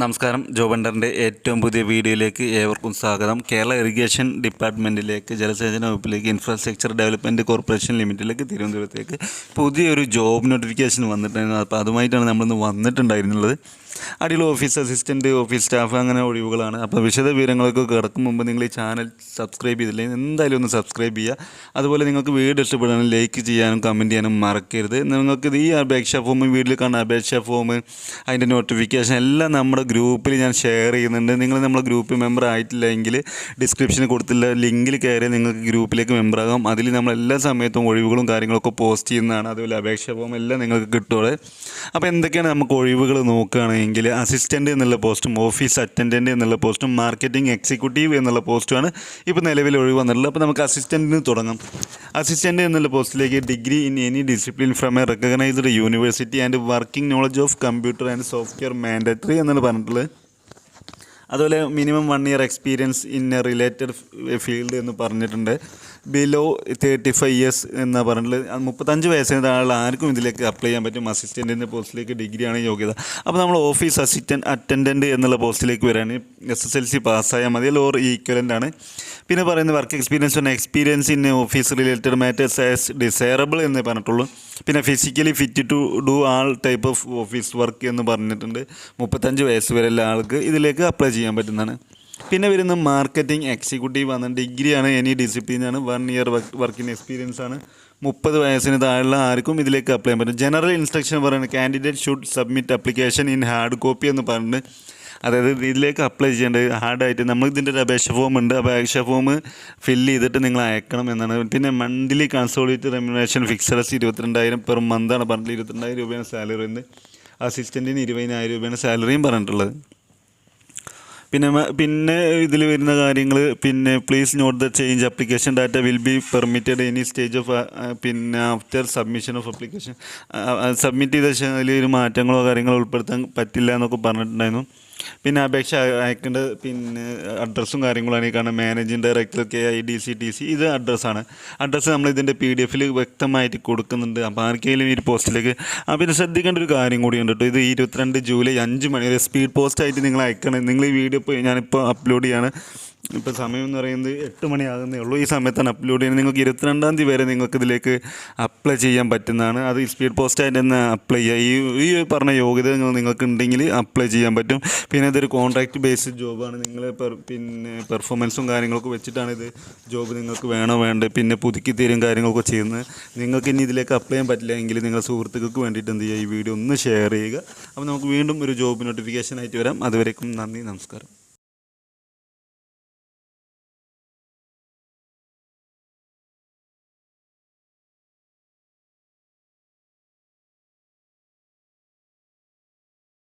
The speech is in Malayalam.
നമസ്കാരം. ജോബണ്ടറിന്റെ ഏറ്റവും പുതിയ വീഡിയോയിലേക്ക് ഏവർക്കും സ്വാഗതം. കേരള ഇറിഗേഷൻ ഡിപ്പാർട്ട്മെന്റിലേക്ക് ജലസേചന വകുപ്പിലേക്ക് ഇൻഫ്രാസ്ട്രക്ചർ ഡെവലപ്മെന്റ് കോർപ്പറേഷൻ ലിമിറ്റിലേക്ക് തിരുവനന്തപുരത്തേക്ക് പുതിയൊരു ജോബ് നോട്ടിഫിക്കേഷൻ വന്നിട്ടുണ്ടായിരുന്നു. അപ്പോൾ അതുമായിട്ടാണ് നമ്മളിന്ന് വന്നിട്ടുണ്ടായിരുന്നുള്ളത്. അടിയിൽ ഓഫീസ് അസിസ്റ്റന്റ് ഓഫീസ് സ്റ്റാഫ് അങ്ങനെ ഒഴിവുകളാണ്. അപ്പോൾ വിശദ വിവരങ്ങളൊക്കെ കിടക്കും മുമ്പ് നിങ്ങൾ ഈ ചാനൽ സബ്സ്ക്രൈബ് ചെയ്തില്ലെങ്കിൽ എന്തായാലും ഒന്ന് സബ്സ്ക്രൈബ് ചെയ്യുക. അതുപോലെ നിങ്ങൾക്ക് വീഡിയോ ഇഷ്ടപ്പെടാനും ലൈക്ക് ചെയ്യാനും കമന്റ് ചെയ്യാനും മറക്കരുത്. നിങ്ങൾക്ക് ഈ അപേക്ഷാ ഫോം വീട്ടിൽ കാണുന്ന അപേക്ഷാ ഫോം അതിന്റെ നോട്ടിഫിക്കേഷൻ എല്ലാം നമ്മുടെ ഗ്രൂപ്പിൽ ഞാൻ ഷെയർ ചെയ്യുന്നുണ്ട്. നിങ്ങൾ നമ്മുടെ ഗ്രൂപ്പ് മെമ്പർ ആയിട്ടില്ലെങ്കിൽ ഡിസ്ക്രിപ്ഷൻ കൊടുത്തില്ല ലിങ്കിൽ കയറി നിങ്ങൾക്ക് ഗ്രൂപ്പിലേക്ക് മെമ്പറാകാം അതിൽ നമ്മൾ എല്ലാ സമയത്തും ഒഴിവുകളും കാര്യങ്ങളൊക്കെ പോസ്റ്റ് ചെയ്യുന്നതാണ്. അതുപോലെ അപേക്ഷാ ഫോം എല്ലാം നിങ്ങൾക്ക് കിട്ടുകയുള്ളത് അപ്പോൾ എന്തൊക്കെയാണ് നമുക്ക് ഒഴിവുകൾ നോക്കുകയാണെങ്കിൽ അസിസ്റ്റന്റ് എന്നുള്ള പോസ്റ്റും ഓഫീസ് അറ്റൻഡന്റ് എന്നുള്ള പോസ്റ്റും മാർക്കറ്റിംഗ് എക്സിക്യൂട്ടീവ് എന്നുള്ള പോസ്റ്റുമാണ് ഇപ്പോൾ നിലവിൽ ഒഴിവ് വന്നിട്ടുള്ളത്. അപ്പോൾ നമുക്ക് അസിസ്റ്റന്റിന് തുടങ്ങാം. അസിസ്റ്റന്റ് എന്നുള്ള പോസ്റ്റിലേക്ക് degree in any discipline from a recognised university and working knowledge of computer and software mandatory എന്നാണ് പറഞ്ഞിട്ടുള്ളത്. അതുപോലെ minimum one year experience in a related field എന്ന് പറഞ്ഞിട്ടുണ്ട്. ബിലോ തേർട്ടി ഫൈവ് ഇയേഴ്സ് എന്ന് പറഞ്ഞിട്ട് മുപ്പത്തഞ്ച് വയസ്സിന് താഴെ ആർക്കും ഇതിലേക്ക് അപ്ലൈ ചെയ്യാൻ പറ്റും. അസിസ്റ്റന്റിന്റെ പോസ്റ്റിലേക്ക് ഡിഗ്രിയാണ് യോഗ്യത. അപ്പോൾ നമ്മൾ ഓഫീസ് അസിസ്റ്റന്റ് അറ്റൻഡന്റ് എന്നുള്ള പോസ്റ്റിലേക്ക് വരാൻ എസ് എസ് എൽ സി പാസ്സായാൽ മതി ലോർ ഈക്വലന്റ് ആണ്. പിന്നെ പറയുന്നത് വർക്ക് എക്സ്പീരിയൻസ് ആണ്. Experience in office related matters as desirable എന്നേ പറഞ്ഞിട്ടുള്ളൂ. പിന്നെ physically fit to do all type of office work എന്ന് പറഞ്ഞിട്ടുണ്ട്. മുപ്പത്തഞ്ച് വയസ്സ് വരെയുള്ള ആൾക്ക് ഇതിലേക്ക് അപ്ലൈ ചെയ്യാൻ പറ്റുന്നതാണ്. പിന്നെ വരുന്ന മാർക്കറ്റിംഗ് എക്സിക്യൂട്ടീവ് ആണ് ഡിഗ്രിയാണ് എനി ഡിസിപ്ലിനാണ് വൺ ഇയർ വർക്കിംഗ് എക്സ്പീരിയൻസ് ആണ്. മുപ്പത് വയസ്സിന് താഴെയുള്ള ആർക്കും ഇതിലേക്ക് അപ്ലൈ ചെയ്യാൻ പറ്റും ജനറൽ ഇൻസ്ട്രക്ഷൻ പറയുന്നത് candidate should submit application in hard copy എന്ന് പറഞ്ഞിട്ട് അതായത് ഇതിലേക്ക് അപ്ലൈ ചെയ്യേണ്ടത് ഹാർഡായിട്ട് നമ്മൾ ഇതിന്റെ ഒരു അപേക്ഷ ഫോം ഉണ്ട്. അപേക്ഷ ഫോം ഫില്ല് ചെയ്തിട്ട് നിങ്ങൾ അയക്കണം എന്നാണ്. പിന്നെ മന്ത്ലി കൺസോളിഡേറ്റ് റെമ്യൂണേഷൻ ഫിക്സഡസ് ഇരുപത്തിരണ്ടായിരം പെർ മന്താണ് പറഞ്ഞിട്ട് ഇരുപത്തിരണ്ടായിരം രൂപയാണ് സാലറി ഉണ്ട് അസിസ്റ്റന്റിന് ഇരുപതിനായിരം രൂപയാണ് സാലറിയും പറഞ്ഞിട്ടുള്ളത്. പിന്നെ പിന്നെ ഇതിൽ വരുന്ന കാര്യങ്ങൾ പിന്നെ please note the change application data will be permitted any stage of പിന്നെ after submission of application submit ചെയ്ത ശേഷം അതിൽ ഒരു മാറ്റങ്ങളോ കാര്യങ്ങളോ ഉൾപ്പെടുത്താൻ പറ്റില്ല എന്നൊക്കെ പറഞ്ഞിട്ടുണ്ടായിരുന്നു. പിന്നെ അപേക്ഷ അയക്കേണ്ട പിന്നെ അഡ്രസ്സും കാര്യങ്ങളാണ് ഈ കാണുന്നത് managing director K I D C T C ഇത് അഡ്രസ്സാണ് അഡ്രസ്സ് നമ്മൾ ഇതിന്റെ പി ഡി എഫിൽ വ്യക്തമായിട്ട് കൊടുക്കുന്നുണ്ട്. അപ്പോൾ ആർക്കെങ്കിലും ഈ പോസ്റ്റിലേക്ക് പിന്നെ ശ്രദ്ധിക്കേണ്ട ഒരു കാര്യം കൂടിയുണ്ട് കേട്ടോ. ഇത് ഇരുപത്തിരണ്ട് ജൂലൈ അഞ്ച് മണി വരെ സ്പീഡ് പോസ്റ്റായിട്ട് നിങ്ങൾ അയക്കണം. നിങ്ങൾ ഈ വീഡിയോ ഇപ്പോൾ ഞാനിപ്പോൾ അപ്ലോഡ് ചെയ്യാണ്. ഇപ്പോൾ സമയം എന്ന് പറയുന്നത് എട്ട് മണിയാകുന്നേ ഉള്ളൂ. ഈ സമയത്താണ് അപ്ലോഡ് ചെയ്യുന്നത്. നിങ്ങൾക്ക് ഇരുപത്തിരണ്ടാം തീയതി വരെ നിങ്ങൾക്ക് ഇതിലേക്ക് അപ്ലൈ ചെയ്യാൻ പറ്റുന്നതാണ്. അത് സ്പീഡ് പോസ്റ്റായിട്ട് തന്നെ അപ്ലൈ ചെയ്യുക ഈ ഈ പറഞ്ഞ നിങ്ങൾ നിങ്ങൾക്ക് ഉണ്ടെങ്കിൽ അപ്ലൈ ചെയ്യാൻ പറ്റും. പിന്നെ ഇതൊരു കോൺട്രാക്ട് ബേസ്ഡ് ജോബാണ് നിങ്ങൾ പിന്നെ പെർഫോമൻസും കാര്യങ്ങളൊക്കെ വെച്ചിട്ടാണ് ഇത് ജോബ് നിങ്ങൾക്ക് വേണോ വേണ്ടത് പിന്നെ പുതുക്കി തീരും കാര്യങ്ങളൊക്കെ ചെയ്യുന്നത്. നിങ്ങൾക്ക് ഇനി ഇതിലേക്ക് അപ്ലൈ ചെയ്യാൻ പറ്റില്ല എങ്കിൽ നിങ്ങളുടെ സുഹൃത്തുക്കൾക്ക് വേണ്ടിയിട്ട് എന്ത് ചെയ്യുക? ഈ വീഡിയോ ഒന്ന് ഷെയർ ചെയ്യുക. അപ്പോൾ നമുക്ക് വീണ്ടും ഒരു ജോബ് നോട്ടിഫിക്കേഷൻ ആയിട്ട് വരാം. അതുവരേക്കും നന്ദി നമസ്കാരം.